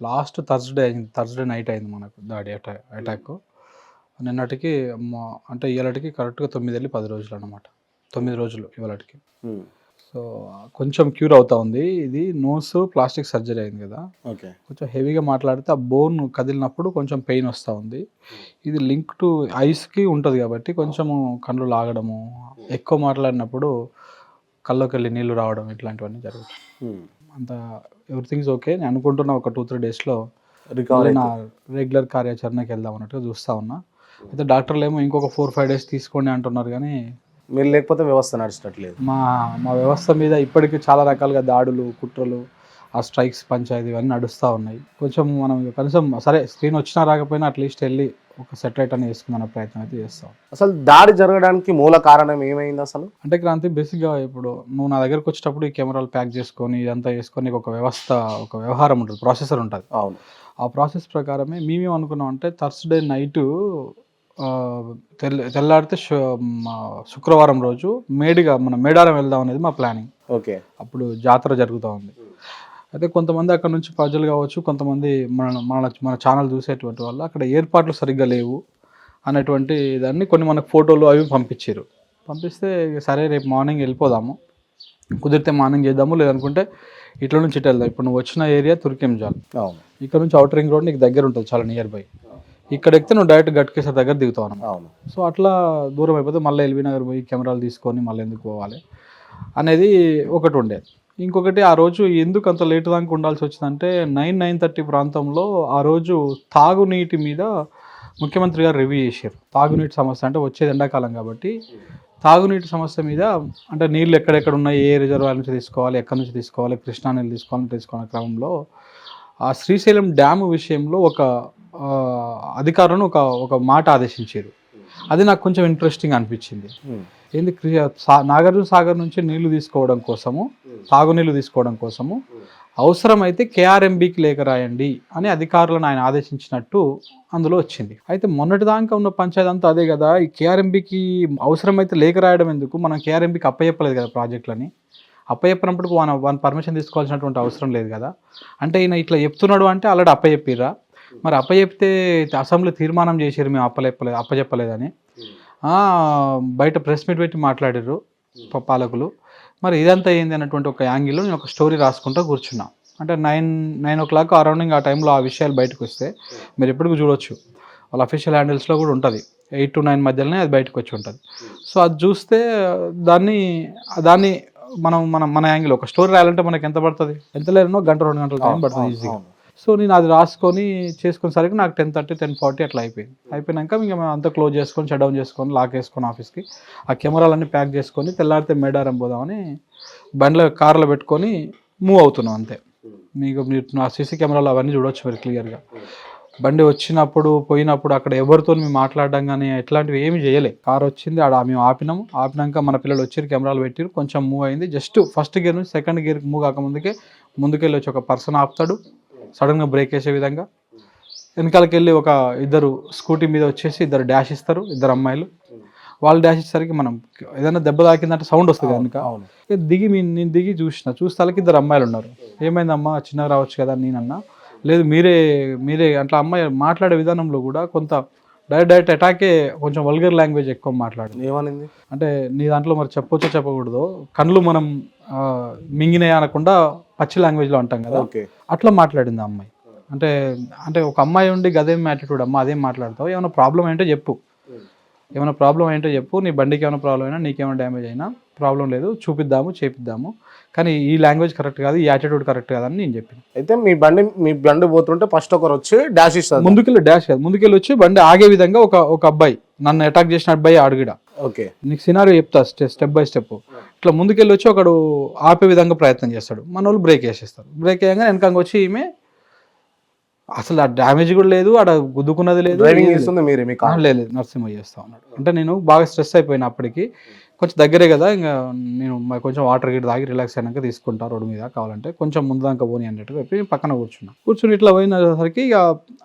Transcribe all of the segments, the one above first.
Last Thursday అయింది Thursday night అయింది మనకు దాడి అటా అటాక్. నిన్నటికి అంటే ఇవాళకి కరెక్ట్గా తొమ్మిది వెళ్ళి పది రోజులు అనమాట తొమ్మిది రోజులు ఇవాళకి ఉమ్. సో కొంచెం క్యూర్ అవుతా ఉంది. ఇది నోస్ ప్లాస్టిక్ సర్జరీ అయింది కదా. ఓకే. కొంచెం హెవీగా మాట్లాడితే ఆ బోన్ కదిలినప్పుడు కొంచెం పెయిన్ వస్తూ ఉంది. ఇది లింక్ టు ఐస్కి ఉంటుంది కాబట్టి కొంచెము కళ్ళు లాగడము ఎక్కువ మాట్లాడినప్పుడు కళ్ళకి వెళ్ళి నీళ్ళు రావడం ఇట్లాంటివన్నీ జరుగుతాయి. ఉమ్. అంత ఎవ్రీథింగ్స్ ఓకే నేను అనుకుంటున్నా ఒక టూ త్రీ డేస్లో రికవరీ నా రెగ్యులర్ కార్యాచరణకి వెళ్దాం అన్నట్టుగా చూస్తా ఉన్నా. అయితే డాక్టర్లు ఏమో ఇంకొక ఫోర్ ఫైవ్ డేస్ తీసుకోండి అంటున్నారు కానీ మీరు లేకపోతే వ్యవస్థ నడిచినట్లేదు మా మా వ్యవస్థ మీద ఇప్పటికీ చాలా రకాలుగా దాడులు కుట్రలు ఆ స్ట్రైక్స్ పంచాయతీ ఇవన్నీ నడుస్తూ ఉన్నాయి. కొంచెం మనం కనీసం సరే స్క్రీన్ వచ్చినా రాకపోయినా అట్లీస్ట్ వెళ్ళి ఒక సెటిలైట్ అని వేసుకుందాం ప్రయత్నం అయితే చేస్తాం. అసలు దాడి జరగడానికి మూల కారణం ఏమైంది అసలు? అంటే క్రాంతి బేసిక్గా ఇప్పుడు నువ్వు నా దగ్గరకు వచ్చేటప్పుడు ఈ కెమెరాలు ప్యాక్ చేసుకొని ఇదంతా వేసుకొని ఒక వ్యవస్థ ఒక వ్యవహారం ఉంటుంది ప్రాసెసర్ ఉంటుంది. అవును. ఆ ప్రాసెస్ ప్రకారమే మేమేం అనుకున్నాం అంటే థర్స్డే నైటు తెల్ల మా శుక్రవారం రోజు మేడిగా మన మేడారం వెళ్దాం అనేది మా ప్లానింగ్ ఓకే. అప్పుడు జాతర జరుగుతూ ఉంది. అయితే కొంతమంది అక్కడ నుంచి ప్రజలు కావచ్చు కొంతమంది మన మన మన ఛానల్ చూసేటువంటి వాళ్ళు అక్కడ ఏర్పాట్లు సరిగ్గా లేవు అనేటువంటి దాన్ని కొన్ని మనకు ఫోటోలు అవి పంపించారు. పంపిస్తే సరే రేపు మార్నింగ్ వెళ్ళిపోదాము. కుదిరితే మార్నింగ్ చేద్దాము లేదనుకుంటే ఇట్లా నుంచి ఇటు వెళ్దాం. ఇప్పుడు నువ్వు వచ్చిన ఏరియా తుర్కెంజాల్. అవును. ఇక్కడ నుంచి అవుటర్ రింగ్ రోడ్ నీకు దగ్గర ఉంటుంది చాలా నియర్ బై ఇక్కడ ఎక్కితే నువ్వు డైరెక్ట్ గట్కేసర్ దగ్గర దిగుతావు అవును. సో అట్లా దూరం అయిపోతే మళ్ళీ ఎల్బీ నగర్ పోయి కెమెరాలు తీసుకొని మళ్ళీ ఎందుకు పోవాలి అనేది ఒకటి ఉండేది. ఇంకొకటి ఆ రోజు ఎందుకు అంత లేట్ దాకా ఉండాల్సి వచ్చిందంటే నైన్ నైన్ థర్టీ ప్రాంతంలో ఆ రోజు తాగునీటి మీద ముఖ్యమంత్రి గారు రివ్యూ చేశారు. తాగునీటి సమస్య అంటే వచ్చేది ఎండాకాలం కాబట్టి తాగునీటి సమస్య మీద అంటే నీళ్ళు ఎక్కడెక్కడ ఉన్నాయి ఏ రిజర్వాయర్ నుంచి తీసుకోవాలి ఎక్కడి నుంచి తీసుకోవాలి కృష్ణా నీళ్ళు తీసుకోవాలని తీసుకునే క్రమంలో ఆ శ్రీశైలం డ్యాము విషయంలో ఒక అధికారులను ఒక ఒక మాట ఆదేశించారు. అది నాకు కొంచెం ఇంట్రెస్టింగ్ అనిపించింది. ఉమ్. ఏంది నాగార్జున సాగర్ నుంచి నీళ్ళు తీసుకోవడం కోసము తాగునీళ్ళు తీసుకోవడం కోసము అవసరమైతే కేఆర్ఎంబికి లేఖ రాయండి అని అధికారులను ఆయన ఆదేశించినట్టు అందులో వచ్చింది. అయితే మొన్నటిదాకా ఉన్న పంచాయతీ అంతా అదే కదా ఈ కేఆర్ఎంబికి అవసరమైతే లేఖ రాయడం ఎందుకు? మనం కేఆర్ఎంబికి అప్పచెప్పలేదు కదా ప్రాజెక్టులని. అప్పచెప్పినప్పుడు వన్ వన్ పర్మిషన్ తీసుకోవాల్సినటువంటి అవసరం లేదు కదా. అంటే ఈయన ఇట్లా చెప్తున్నాడు అంటే ఆల్రెడీ అప్పచెప్పిర్రా మరి అప్పచెప్తే అసెంబ్లీ తీర్మానం చేశారు మేము అప్పచెప్పలేదు అప్పచెప్పలేదని బయట ప్రెస్ మీట్ పెట్టి మాట్లాడారు పాలకులు. మరి ఇదంతా ఏంది అన్నటువంటి ఒక యాంగిల్లో నేను ఒక స్టోరీ రాసుకుంటూ కూర్చున్నా. అంటే నైన్ నైన్ ఓ క్లాక్ అరౌండింగ్ ఆ టైంలో ఆ విషయాలు బయటకు వస్తే మీరు ఎప్పటికీ చూడొచ్చు. వాళ్ళ అఫీషియల్ హ్యాండిల్స్లో కూడా ఉంటుంది. ఎయిట్ టు నైన్ మధ్యలోనే అది బయటకు వచ్చి ఉంటుంది. సో అది చూస్తే దాన్ని దాన్ని మనం మనం మన యాంగిల్ ఒక స్టోరీ రాయాలంటే మనకి ఎంత పడుతుంది? ఎంత లేదనో గంట రెండు గంటల టైం పడుతుంది ఈజీగా. సో నేను అది రాసుకొని చేసుకునేసరికి నాకు టెన్ థర్టీ టెన్ ఫార్టీ అట్లా అయిపోయింది. అయిపోయినాక ఇంకా మేము అంతా క్లోజ్ చేసుకొని షట్ డౌన్ చేసుకొని లాక్ వేసుకొని ఆఫీస్కి ఆ కెమెరాలన్నీ ప్యాక్ చేసుకొని తెల్లారితే మేడారం పోదామని బండ్లో కార్లో పెట్టుకొని మూవ్ అవుతున్నాం అంతే. మీకు మీరు నా సీసీ కెమెరాలు అవన్నీ చూడొచ్చు మీరు క్లియర్గా బండి వచ్చినప్పుడు పోయినప్పుడు అక్కడ ఎవరితో మేము మాట్లాడడం కానీ ఎట్లాంటివి ఏమి చేయలే. కార్ వచ్చింది ఆడ మేము ఆపినాము. ఆపినాక మన పిల్లలు వచ్చి కెమెరాలు పెట్టారు కొంచెం మూవ్ అయింది. జస్ట్ ఫస్ట్ గేర్ నుంచి సెకండ్ గేర్ మూవ్ కాకముందుకే ముందుకెళ్ళి వచ్చి ఒక పర్సన్ ఆపుతాడు. సడన్గా బ్రేక్ వేసే విధంగా వెనకాలకి వెళ్ళి ఒక ఇద్దరు స్కూటీ మీద వచ్చేసి ఇద్దరు డాష్ ఇస్తారు ఇద్దరు అమ్మాయిలు. వాళ్ళు డాష్ ఇచ్చేసరికి మనం ఏదైనా దెబ్బ తాకిందంటే సౌండ్ వస్తుంది ఇక దిగి నేను దిగి చూసిన చూస్తాలకి ఇద్దరు అమ్మాయిలు ఉన్నారు. ఏమైందమ్మా చిన్నగా రావచ్చు కదా నేనన్నా. లేదు మీరే మీరే అట్లా అమ్మాయి మాట్లాడే విధానంలో కూడా కొంత డైరెక్ట్ డైరెక్ట్ అటాకే కొంచెం వల్గర్ లాంగ్వేజ్ ఎక్కువ మాట్లాడింది ఏమనింది? అంటే నీ దాంట్లో మరి చెప్పొచ్చో చెప్పకూడదు కళ్ళు మనం మింగినాయి అనకుండా పచ్చి లాంగ్వేజ్లో అంటాం కదా. అట్లా మాట్లాడింది ఆ అమ్మాయి. అంటే అంటే ఒక అమ్మాయి ఉండి గదేం యాటిట్యూడ్ అమ్మ అదేం మాట్లాడతావు? ఏమైనా ప్రాబ్లం ఏంటో చెప్పు. ఏమైనా ప్రాబ్లం ఏంటో చెప్పు. నీ బండికి ఏమైనా ప్రాబ్లం అయినా నీకేమైనా డ్యామేజ్ అయినా ప్రాబ్లం లేదు. చూపిద్దాము చేపిద్దాము. కానీ ఈ లాంగ్వేజ్ కరెక్ట్ కాదు ఈ యాటిట్యూడ్ కరెక్ట్ కాదని నేను చెప్పాను అయితే మీ బండి మీ బండి పోతుంటే ఫస్ట్ ఒకరు వచ్చి డాష్ ఇస్తారు. ముందుకెళ్ళి డాష్ కాదు. ముందుకెళ్ళి వచ్చి బండి ఆగే విధంగా ఒక ఒక అబ్బాయి నన్ను అటాక్ చేసిన అబ్బాయి అడుగుడా ఓకే. నీకు సినారియో చెప్తా స్టెప్ బై స్టెప్ ఇట్లా ముందుకెళ్ళి వచ్చి ఒకడు ఆపే విధంగా ప్రయత్నం చేస్తాడు. మన వాళ్ళు బ్రేక్ వేసేస్తారు. బ్రేక్ వేయగానే వెనకంగా వచ్చి ఈమె అసలు ఆ డ్యామేజ్ కూడా లేదు ఆడ గుద్దుకున్నది లేదు డ్రైవింగ్. చేస్తుంది మీరే మీ ఆ, కార్ లేదు నరసింహ చేస్తా ఉన్నాడు. అంటే నేను బాగా స్ట్రెస్ అయిపోయిన అప్పటికి. కొంచెం దగ్గరే కదా ఇంకా నేను కొంచెం వాటర్ గిట్ తాగి రిలాక్స్ అయినాక తీసుకుంటా రోడ్డు మీద కావాలంటే. కొంచెం ముందు దాకా పోనీ అన్నట్టుగా చెప్పి పక్కన కూర్చున్నా. కూర్చుని ఇట్లా పోయినసరికి ఇక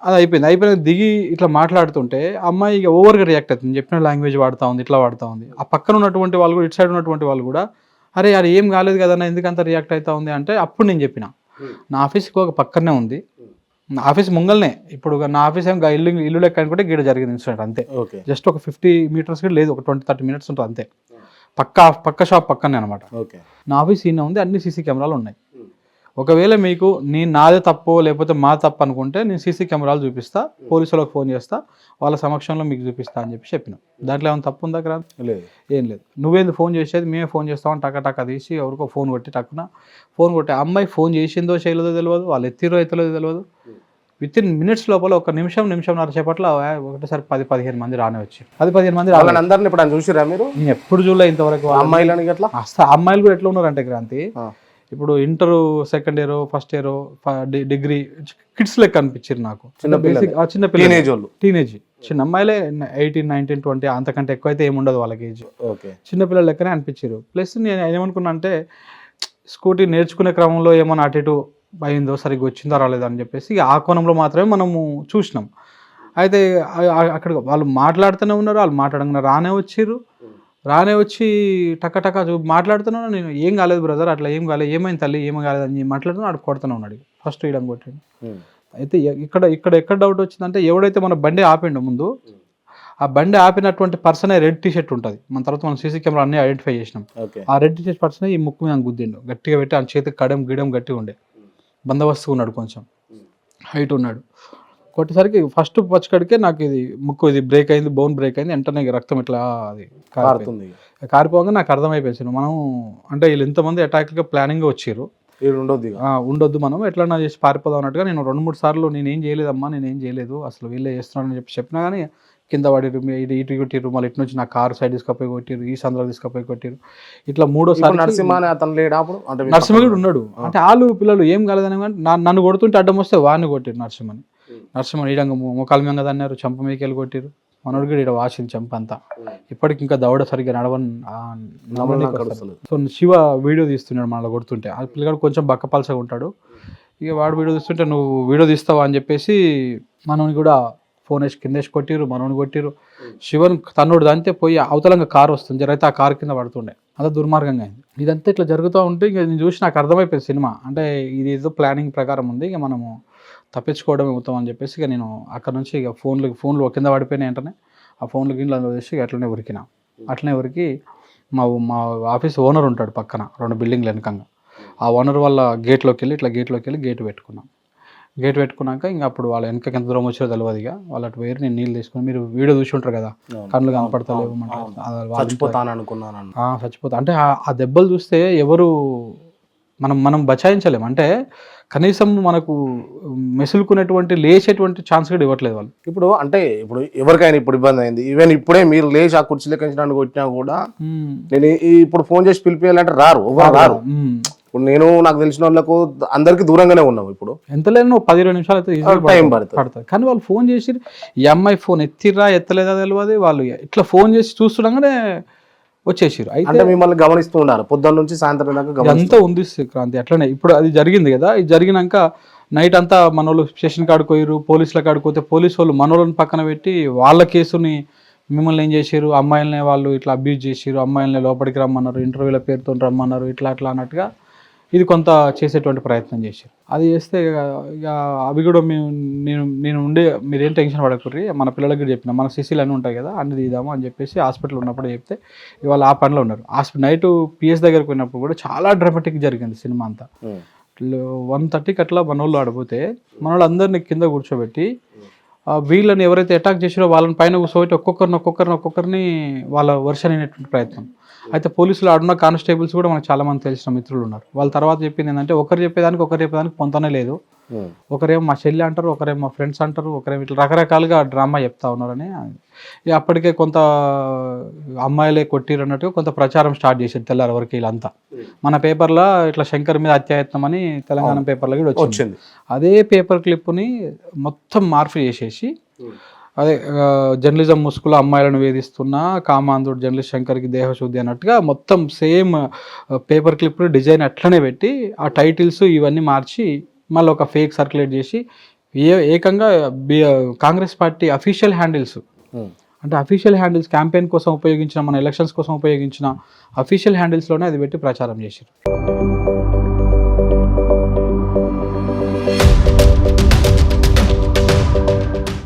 అది అయిపోయింది. అయిపోయిన దిగి ఇట్లా మాట్లాడుతుంటే అమ్మాయి ఇక ఓవర్గా రియాక్ట్ అవుతుంది. చెప్పిన లాంగ్వేజ్ వాడుతా ఉంది ఇట్లా వాడుతా ఉంది. ఆ పక్కన ఉన్నటువంటి వాళ్ళు కూడా ఇటు సైడ్ ఉన్నటువంటి వాళ్ళు కూడా అరే అది ఏం కాలేదు కదా ఎందుకంత రియాక్ట్ అవుతా ఉంది? అంటే అప్పుడు నేను చెప్పిన. నా ఆఫీస్కి ఒక పక్కనే ఉంది. ఆఫీస్ ముంగల్నే. ఇప్పుడు నా ఆఫీస్ ఏం ఇల్లు ఇల్లు లెక్క అనుకుంటే గీడ జరిగింది ఇన్సిడెంట్ అంతే. ఓకే. జస్ట్ ఒక ఫిఫ్టీ మీటర్స్ కూడా లేదు ఒక ట్వంటీ థర్టీ మినిట్స్ ఉంటుంది అంతే. పక్క పక్క షాప్ పక్కనే అనమాట ఓకే. నా ఆఫీస్ ఈయన ఉంది అన్ని సీసీ కెమెరాలు ఉన్నాయి. ఒకవేళ మీకు నేను నాదే తప్పు లేకపోతే మా తప్పు అనుకుంటే నేను సీసీ కెమెరాలు చూపిస్తా పోలీసులకు ఫోన్ చేస్తా వాళ్ళ సమక్షంలో మీకు చూపిస్తా అని చెప్పి చెప్పిన. దాంట్లో ఏమైనా తప్పు ఉందా క్రాంతి? లేదు. ఏం లేదు. నువ్వేంది ఫోన్ చేసేది? మేమే ఫోన్ చేస్తామని టక టక తీసి ఎవరికో ఫోన్ కొట్టి టక్కున ఫోన్ కొట్టి అమ్మాయి ఫోన్ చేసిందో చేయలేదో తెలియదు వాళ్ళు ఎత్తిరో ఎత్తలేదో తెలియదు విత్ ఇన్ మినిట్స్ లోపల ఒక నిమిషం నిమిషంన్నర సేపట్లో ఆ ఒకటేసారి పది పదిహేను మంది రానే వచ్చి. పది పదిహేను మంది అందరిని ఇప్పుడు చూసిరా మీరు? ఎప్పుడు చూడలే ఇంతవరకు గట్లా? అసలు అమ్మాయిలు కూడా ఎట్లా ఉన్నారంటే క్రాంతి. ఇప్పుడు inter second year first year degree kids లెక్క అనిపించారు నాకు. చిన్న బేసిక్ చిన్న పిల్లలు. టీనేజ్ వాళ్ళు. టీనేజ్ చిన్న అమ్మాయిలే ఎయిటీన్ నైన్టీన్ ట్వంటీ అంతకంటే ఎక్కువ అయితే ఏమి ఉండదు వాళ్ళకి ఏజ్. ఓకే. చిన్నపిల్లల లెక్కనే అనిపించారు ప్లస్ నేను ఏమనుకున్నా అంటే స్కూటీ నేర్చుకునే క్రమంలో ఏమైనా అటు ఇటు అయిందో సరిగ్గా వచ్చిందో రాలేదో అని చెప్పేసి ఆ కోణంలో మాత్రమే మనము చూసినాం. అయితే అక్కడ వాళ్ళు మాట్లాడుతూనే ఉన్నారు వాళ్ళు మాట్లాడకుండా రానే వచ్చిర్రు. రానే వచ్చి టక్క టక్క చూ మాట్లాడుతున్నాను నేను ఏం కాలేదు బ్రదర్ అట్లా ఏం కాలేదు ఏమైంది తల్లి ఏం కాలేదు అని మాట్లాడుతున్నా ఆడు కొడుతూనే ఉన్నాడు ఫస్ట్ ఇడం కొట్టాడు. అయితే ఇక్కడ ఇక్కడ ఎక్కడ డౌట్ వచ్చిందంటే ఎవడైతే మన బండి ఆపిండో ముందు ఆ బండి ఆపినటువంటి పర్సనే రెడ్ టీ షర్ట్ ఉంటుంది. మన తర్వాత మనం సీసీ కెమెరా అన్ని ఐడెంటిఫై చేసినాం. ఆ రెడ్ టీ షర్ట్ పర్సన్ ఈ ముక్కు మీద గుద్దిండు. గట్టిగా పెట్టి ఆ చేతికి కడం గిడం గట్టిగా ఉండే. బందోబస్తుగా ఉన్నాడు కొంచెం. హైట్ ఉన్నాడు. కొట్టేసరికి ఫస్ట్ పచ్చకడికే నాకు ఇది ముక్కు ఇది బ్రేక్ అయింది బోన్ బ్రేక్ అయింది వెంటనే రక్తం ఇట్లా అది. పారుతుంది కారిపోగా నాకు అర్థమైపోయింది మనం అంటే వీళ్ళు ఇంతమంది అటాక్గా ప్లానింగ్గా వచ్చారు ఉండొద్దు ఉండొద్దు మనం ఎట్లన్నా చేసి పారిపోదాం అన్నట్టుగా నేను రెండు మూడు సార్లు నేను ఏం చేయలేదమ్మా నేను ఏం చేయలేదు అసలు వీళ్ళే చేస్తున్నారని చెప్పి చెప్పినా కానీ కింద పడిరు ఇటు ఇటు కొట్టిరు మళ్ళీ ఇటు నుంచి నా కారు సైడ్ తీసుకపోయి కొట్టిరు ఈ సందులో తీసుకపోయి కొట్టిరు ఇట్లా మూడోసారి నరసింహ అతను లేడా అప్పుడు? అంటే మీ నరసింహుడు ఉన్నాడు. అంటే వాళ్ళు పిల్లలు ఏం కాలేదని నన్ను కొడుతుంటే అడ్డం వస్తే వాడిని కొట్టిరు నరసింహని. నరసింహని ఈడంగా మొక్కల మీద తన్నారు చంప మీకెళ్ళి కొట్టిరు. మనోడు కూడా ఇక్కడ వాసింది చంప అంతా. ఇప్పటికి ఇంకా దవడ సరిగ్గా నడవని. సో శివ వీడియో తీస్తున్నాడు మనలో కొడుతుంటే. ఆ పిల్లగాడు కొంచెం బక్కపలసగా ఉంటాడు. ఇక వాడు వీడియో తీస్తుంటే నువ్వు వీడియో తీస్తావా? అని చెప్పేసి మనోని కూడా ఫోన్ వేసి కింద వేసి కొట్టిరు మనోని కొట్టిరు. శివన్ తన్నుడు అంతే పోయి అవతలంగా కారు వస్తుంది. జరైతే ఆ కారు కింద పడుతుండే. అదే దుర్మార్గంగా అయింది. ఇదంతా ఇట్లా జరుగుతూ ఉంటే ఇక నేను చూసి నాకు అర్థమైపోయింది సినిమా. అంటే ఇది ఏదో ప్లానింగ్ ప్రకారం ఉంది. ఇక మనము తప్పించుకోవడమే ఉత్తమం అని చెప్పేసి ఇక నేను అక్కడ నుంచి ఇక ఫోన్లు ఫోన్లు కింద పడిపోయినాయి వెంటనే. ఆ ఫోన్లు గిన్నెలు అందులో ఇక అట్లనే ఉరికిన. అట్లనే ఉరికి మా మా ఆఫీస్ ఓనర్ ఉంటాడు పక్కన రెండు బిల్డింగ్లు వెనకంగా. ఆ ఓనర్ వాళ్ళ గేట్లోకి వెళ్ళి ఇట్లా గేట్లోకి వెళ్ళి గేట్ పెట్టుకున్నాం. గేట్ పెట్టుకున్నాక ఇంకా అప్పుడు వాళ్ళ వెనకకి ఎంత దూరం వచ్చారో తెలియదు ఇక. వాళ్ళు అటు వేరు నేను నీళ్ళు తీసుకుని మీరు వీడియో చూసి ఉంటారు కదా. కళ్ళు కనపడతలేవు చచ్చిపోతాను అనుకున్నాను చచ్చిపోతా. అంటే ఆ దెబ్బలు చూస్తే ఎవరు మనం మనం బచాయించలేం. అంటే కనీసం మనకు మెసులుకునేటువంటి లేచేటువంటి ఛాన్స్ కూడా ఇవ్వట్లేదు వాళ్ళు. ఇప్పుడు అంటే ఇప్పుడు ఎవరికైనా ఇప్పుడు ఇబ్బంది అయింది. ఈవెన్ ఇప్పుడే మీరు లేచి ఆ కుర్చీలో కంచి నన్ను కొట్టినా కూడా నేను ఇప్పుడు ఫోన్ చేసి పిలిపియాలంటే రారు రారు. ఇప్పుడు నేను నాకు తెలిసిన వాళ్ళకు అందరికి దూరంగానే ఉన్నాం ఇప్పుడు. ఎంత లేని పది ఇరవై నిమిషాలు అయితే టైం పడుతుంది. కానీ వాళ్ళు ఫోన్ చేసి ఈ అమ్మాయి ఫోన్ ఎత్తిర్రా ఎత్తలేదా తెలియదు వాళ్ళు ఇట్లా ఫోన్ చేసి చూస్తుండగానే వచ్చేసారు అయితే మిమ్మల్ని గమనిస్తూ ఉండాలి పొద్దున్న నుంచి సాయంత్రం దాకా ఇదంతా ఉంది క్రాంతి? అట్లనే ఇప్పుడు అది జరిగింది కదా. ఇది జరిగినాక నైట్ అంతా మనోళ్ళు స్టేషన్ కాడికి పోయారు పోలీసుల కాడికి పోతే పోలీసు వాళ్ళు మనోళ్ళని పక్కన పెట్టి వాళ్ళ కేసుని మిమ్మల్ని ఏం చేశారు అమ్మాయిలనే వాళ్ళు ఇట్లా అబ్యూజ్ చేసారు అమ్మాయిలని లోపలికి రమ్మన్నారు ఇంటర్వ్యూల పేరుతో రమ్మన్నారు ఇట్లా అట్లా అన్నట్టుగా ఇది కొంత చేసేటువంటి ప్రయత్నం చేశారు. అది చేస్తే ఇక అవి కూడా మేము నేను నేను ఉండే మీరేం టెన్షన్ పడకూర్రి మన పిల్లలకి కూడా చెప్పిన మన సిసీలు అన్నీ ఉంటాయి కదా అన్ని తీద్దాము అని చెప్పేసి హాస్పిటల్ ఉన్నప్పుడు చెప్తే ఇవాళ ఆ పనిలో ఉన్నారు. హాస్పిటల్ నైట్ పిఎస్ దగ్గరకు పోయినప్పుడు కూడా చాలా డ్రామాటిక్ జరిగింది సినిమా అంతా. వన్ థర్టీకి అట్లా మన వాళ్ళు ఆడిపోతే మన వాళ్ళు అందరినీ కింద కూర్చోబెట్టి వీళ్ళని ఎవరైతే అటాక్ చేసారో వాళ్ళని పైన కూర్చోబెట్టి ఒక్కొక్కరిని ఒక్కొక్కరిని ఒక్కొక్కరిని వాళ్ళ వర్షన్ అయినటువంటి ప్రయత్నం. అయితే పోలీసులు ఆడున్న కానిస్టేబుల్స్ కూడా మనకు చాలామంది తెలిసిన మిత్రులు ఉన్నారు. వాళ్ళ తర్వాత చెప్పింది ఏంటంటే ఒకరు చెప్పేదానికి ఒకరు చెప్పేదానికి పొంతనే లేదు. ఒకరేమో మా చెల్లి అంటారు ఒకరేమో మా ఫ్రెండ్స్ అంటారు ఒకరేమో ఇట్లా రకరకాలుగా డ్రామా చెప్తా ఉన్నారని. అప్పటికే కొంత అమ్మాయిలే కొట్టిరు అన్నట్టుగా కొంత ప్రచారం స్టార్ట్ చేశారు తెల్లారి వరకు వీళ్ళంతా. మన పేపర్లో ఇట్లా శంకర్ మీద అత్యాయత్నం అని తెలంగాణ పేపర్లో కూడా వచ్చింది. అదే పేపర్ క్లిప్ని మొత్తం మార్పు చేసేసి అదే ఆ, జర్నలిజం ముసుగులో అమ్మాయిలను వేధిస్తున్న కామాంధుడు జర్నలిస్ట్ శంకర్కి దేహశుద్ధి అన్నట్టుగా మొత్తం సేమ్ పేపర్ క్లిప్ డిజైన్ అట్లనే పెట్టి ఆ టైటిల్స్ ఇవన్నీ మార్చి మళ్ళీ ఒక ఫేక్ సర్క్యులేట్ చేసి ఏ ఏకంగా Congress party official handles um. అంటే అఫీషియల్ హ్యాండిల్స్ క్యాంపెయిన్ కోసం ఉపయోగించిన మన ఎలక్షన్స్ కోసం ఉపయోగించిన అఫీషియల్ హ్యాండిల్స్లోనే అది పెట్టి ప్రచారం చేశారు